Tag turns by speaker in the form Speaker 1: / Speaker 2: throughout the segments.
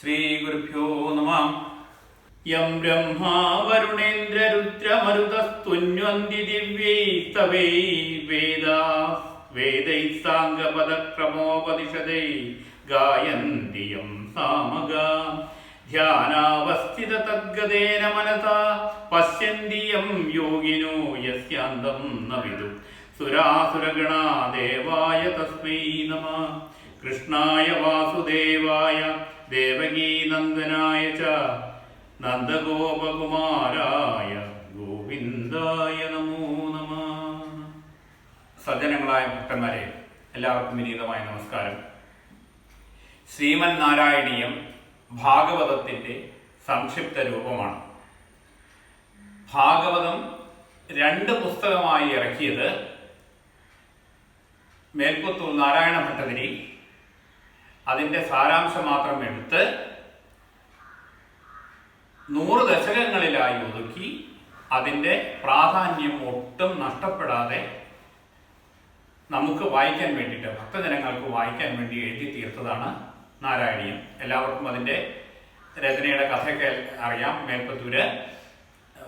Speaker 1: ശ്രീ ഗുരുഭ്യോ നമ. യം ബ്രഹ്മാ വരുണേന്ദ്രരുദ്രമരുതസ്തുന്വന്തി ദിവ്യൈസ്തവൈ വേദ. വേദൈ സാംഗപദക്രമോപനിഷദൈ ഗായന്തി യം സാമഗ. ധ്യാനാവസ്ഥിത തദ്ഗതേന മനസാ. പശ്യന്തി യം യോഗിനോ യസ്യാന്തം ന വിദു സുരാസുരഗണാ ദേവായ തസ്മൈ നമ. കൃഷ്ണായ വാസുദേവായ ദേവകീനന്ദനായ ച നന്ദഗോപകുമാരായ ഗോവിന്ദായ നമോ നമ. സജ്ജനങ്ങളായ ഭക്തന്മാരെ എല്ലാവർക്കും വിനീതമായ നമസ്കാരം. ശ്രീമൻ നാരായണീയം ഭാഗവതത്തിന്റെ സംക്ഷിപ്ത രൂപമാണ്. ഭാഗവതം രണ്ട് പുസ്തകമായി ഇറക്കിയത് മേൽപ്പുത്തൂർ നാരായണ ഭട്ടതിരി അതിന്റെ സാരാംശം മാത്രം എടുത്ത് നൂറ് ദശകങ്ങളിലായി ഒതുക്കി അതിന്റെ പ്രാധാന്യം ഒട്ടും നഷ്ടപ്പെടാതെ നമുക്ക് വായിക്കാൻ വേണ്ടിയിട്ട് ഭക്തജനങ്ങൾക്ക് വായിക്കാൻ വേണ്ടി എഴുതി തീർത്തതാണ് നാരായണീയം. എല്ലാവർക്കും അതിന്റെ രചനയുടെ കഥയൊക്കെ അറിയാം. മേൽപ്പത്തൂര്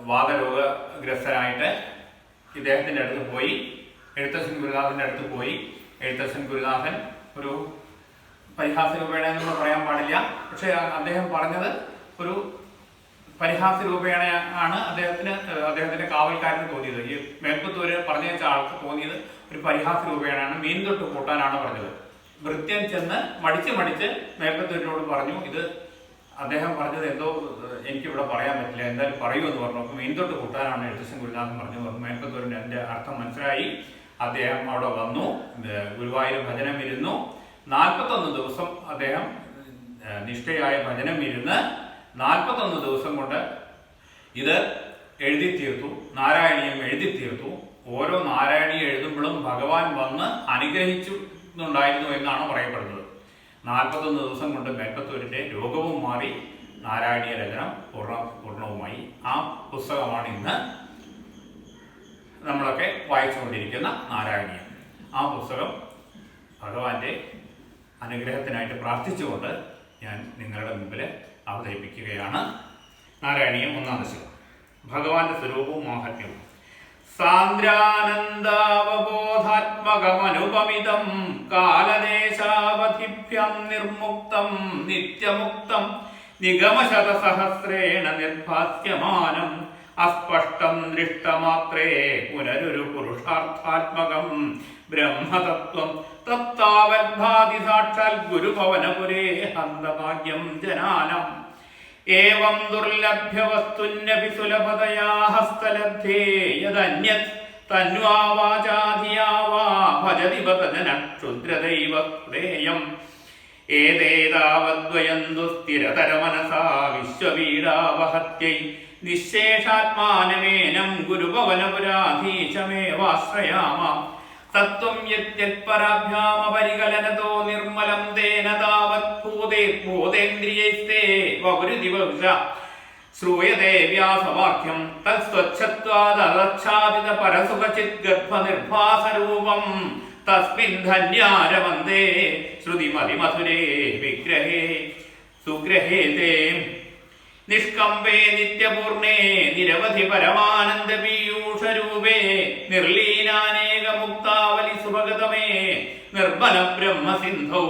Speaker 1: വാദരോഗഗ്രസ്തനായിട്ട് ഇദ്ദേഹത്തിന്റെ അടുത്ത് പോയി. എഴുത്തച്ഛൻ ഗുരുനാഥന്റെ അടുത്ത് പോയി. എഴുത്തച്ഛൻ ഗുരുനാഥൻ ഒരു പരിഹാസ രൂപേണ എന്നൊന്നും പറയാൻ പാടില്ല. പക്ഷെ അദ്ദേഹം പറഞ്ഞത് ഒരു പരിഹാസ രൂപേണ ആണ് അദ്ദേഹത്തിന് അദ്ദേഹത്തിന്റെ കാവൽക്കാരന് തോന്നിയത്. ഈ മേൽപ്പത്തൂര് പറഞ്ഞു വെച്ച ആൾക്ക് തോന്നിയത് ഒരു പരിഹാസ രൂപേണയാണ് മീൻ തൊട്ട് കൂട്ടാനാണ് പറഞ്ഞത്. ഭൃത്യൻ ചെന്ന് മടിച്ച് മടിച്ച് മേൽപ്പത്തൂരിനോട് പറഞ്ഞു ഇത് അദ്ദേഹം പറഞ്ഞത് എന്തോ എനിക്കിവിടെ പറയാൻ പറ്റില്ല. എന്തായാലും പറയൂ എന്ന് പറഞ്ഞു. അപ്പൊ മീൻ തൊട്ട് കൂട്ടാനാണ് എഴുത്തച്ഛൻ ഗുരുനാഥൻ പറഞ്ഞു മേൽപ്പത്തൂരിന്റെ മേൽപ്പത്തൂരിന്റെ അർത്ഥം മനസ്സിലായി. അദ്ദേഹം അവിടെ വന്നു. ഗുരുവായൂർ ഭജനം ഇരുന്നു നാൽപ്പത്തൊന്ന് ദിവസം അദ്ദേഹം നിഷ്ഠയായ ഭജനം ഇരുന്ന് നാൽപ്പത്തൊന്ന് ദിവസം കൊണ്ട് ഇത് എഴുതി തീർത്തു നാരായണീയം എഴുതി തീർത്തു. ഓരോ നാരായണീയം എഴുതുമ്പോഴും ഭഗവാൻ വന്ന് അനുഗ്രഹിച്ചുണ്ടായിരുന്നു എന്നാണ് പറയപ്പെടുന്നത്. നാൽപ്പത്തൊന്ന് ദിവസം കൊണ്ട് മേൽപ്പത്തൂരിന്റെ രോഗവും മാറി നാരായണീയ രചന പൂർണ പൂർണവുമായി. ആ പുസ്തകമാണ് ഇന്ന് നമ്മളൊക്കെ വായിച്ചുകൊണ്ടിരിക്കുന്ന നാരായണീയം. ആ പുസ്തകം ഭഗവാന്റെ അനുഗ്രഹത്തിനായിട്ട് പ്രാർത്ഥിച്ചുകൊണ്ട് ഞാൻ നിങ്ങളുടെ മുമ്പിൽ അവതരിപ്പിക്കുകയാണ്. നാരായണീയം ഒന്നാം ദശകം. ഭഗവാന്റെ സ്വരൂപവും മാഹാത്മ്യവും സാന്ദ്രാനന്ദാവബോധാത്മകമനുപമിതം കാലദേശാവധിഭ്യം നിർമുക്തം നിത്യമുക്തം നിഗമശതസഹസ്രേണ നിർഭാസ്യമാനം അസ്പഷ്ടം ദൃഷ്ടമാത്രേ പുനരൊരു പുരുഷാർത്ഥാത്മകം. ബ്രഹ്മതത്വം തത്താവദ്ഭാതി സാക്ഷാൽ ഗുരുഭവനപുരേ ഹന്തഭാഗ്യം ജനാനം. ഏവം ദുർലഭ്യവസ്തുന്യപി സുലഭതയാ ഹസ്തലബ്ധേ യദന്യത് തന്വാ വാചാധിയാ വാ ഭജതി ഭജന ക്ഷുദ്രദൈവ ഹൃദയം ഏതേതാവദ്വയന്തു സ്ഥിരതരമനസാ വിശ്വവീടാവഹത്यै നിശേഷാത്മാനമേനം ഗുരുഭവനപുരാധീശമേവാശ്രയാമ. തത്വം യത്യത്പരാഭ്യാമപരികലനതോ നിർമ്മലം തേന താവത് ഭൂതേ ഭൂതേന്ദ്രിയൈസ്തേ ബഹുശ ശ്രൂയതേ വ്യാസവാക്യം തത്സ്വച്ഛത്വാദച്ഛാദിത പരസുഖചിത് ഗർഭനിർഭാസരൂപം തസ്മിൻ ധന്യാരവന്ദേ ശ്രുതിമതിമധുരേ വിഗ്രഹേ സുഗ്രഹേതേ നിഷ്കമ്പേ നിത്യപൂർണേ നിരവധി പരമാനന്ദ പീയൂഷരൂപേ നിർലീനാനേകമുക്താവലി സുഭഗതമേ നിർമ്മല ബ്രഹ്മസിന്ധൗ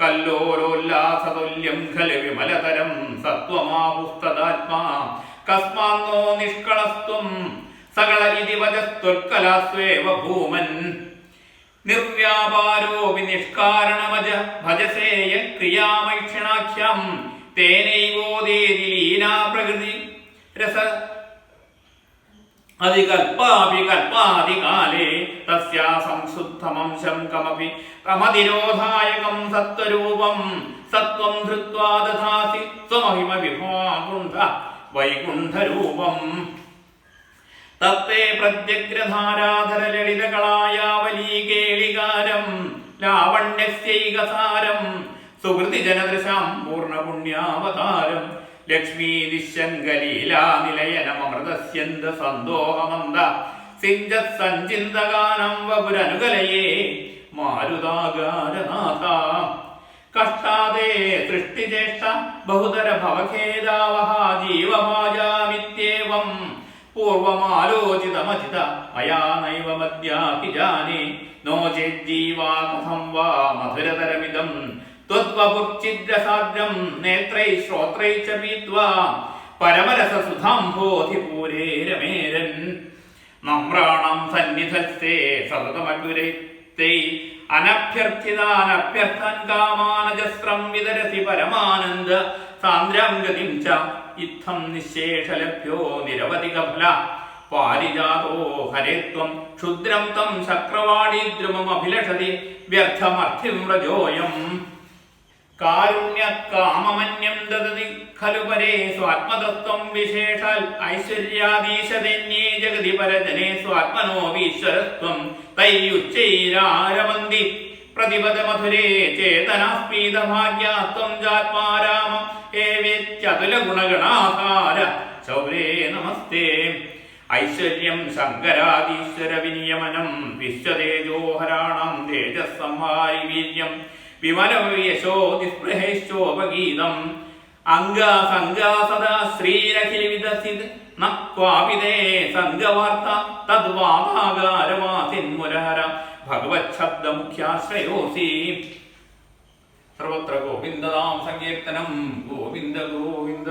Speaker 1: കല്ലോലോല്ലാസതുല്യം ഖല വിമലതരം സത്വമാഹുസ്തദാത്മാ കസ്മാന്നോ നിഷ്കളസ്ത്വം സകള ഇതി വജസ്ത്വൽക്കലാസ്വേവ ഭൂമൻ. നിർവ്യാപാരോ വിനിഷ്കാരണമജ ഭജസേയ ക്രിയാമൈക്ഷണാഖ്യം തേനൈവോദേതി ലീലാ പ്രകൃതി രസ അതികൽപ്പാഭികൽപ്പാദികാലേ തസ്യാ സംശുദ്ധമംശം കമപി തമതിരോധായകം സത്വരൂപം സത്വം ധൃത്വാ ദധാസി സ്വമഹിമ വിഭാകുണ്ഠ വൈകുണ്ഠരൂപം. തത്തേ പ്രത്യഗ്രധാരാധര ലളിതകളായാവലീ കേളികാരം ലാവണ്യസ്യൈകസാരം സുഹൃതി പൂർണപുണ്യാവതാരം ലക്ഷ്മീ നിശങ്കലീലാനിലയനമൃതസ്യന്ത സന്തോഹമന്ത. സന്തോഹമന്ദ സിഞ്ചത് സഞ്ചിന്തഗാനം വപുരനുകലയേ മാരുതാകാരനാഥ കഷ്ടാദേ സൃഷ്ടിചേഷ്ട ബഹുതര ഭവഖേദാവഹ ജീവഭാജാമിത്യേവം പൂർവമാലോചിതമചിത മയാ നൈവ മദ്യാപി ജാനേ ചേജ്ജീവാ കഥം വാ മധുരതരമിദം ത്വദ്വപുർച്ചിദ്രസാദ്രം നേത്രൈ ശ്രോത്രൈ ച പീത്വാ പരമരസസുധാംഭോധിപൂരേ രമേരൻ. നമ്രാണം സന്നിധസ്തേ സതതമഗ്രൈത്തൈ അനഭ്യർത്ഥിതാനഭ്യർത്ഥൻ കാമാനജസ്രം വിതരസി പരമാനന്ദ സാന്ദ്രം ഗതിം ച ഇത്തം നിശേഷലഭ്യോ നിരവധിക ഫല പാരിജാതോ ഹരേത്വം ക്ഷുദ്രം തം ചക്രവാണീദ്രുമമഭിലഷതി വ്യർത്ഥമർത്ഥിം വ്രജോയം. കാരുണ്യകാമമന്യം ദദതി. ഖലു പരേ സ്വാത്മതത്വം വിശേഷാൽ ഐശ്വര്യാദീശതന്യേ ജഗതി പരജനെ സ്വാത്മനോപീശ്വരത്വം തൈയുച്ചൈരാരമന്തി പ്രതിപദ മധുരേ ചേതനാസ്പീത ജാത്മാരാമ ജാത്മാരാമം ഏവേത്യതുല ഗുണഗണാധാര ശൗരേ നമസ്തേ. ഐശ്വര്യം ശങ്കരാദീശ്വര വിനിയമനം വിശ്വതേജോഹരാണം തേജസ്സംഹാരി വീര്യം വിമലയശോതിസ്പൃഹേശ്ചോപഗീതം അംഗാസംഗാ സദാ ശ്രീരഖിലി വിദസിത് നക്വാപിതേ സംഗവാർത്ത തദ്വാമാകാരവാസിന്മുരഹര ഭഗവത് ശബ്ദമുഖ്യാശ്രയോസി. സർവത്ര ഗോവിന്ദതാം സങ്കീർത്തനം ഗോവിന്ദ ഗോവിന്ദ.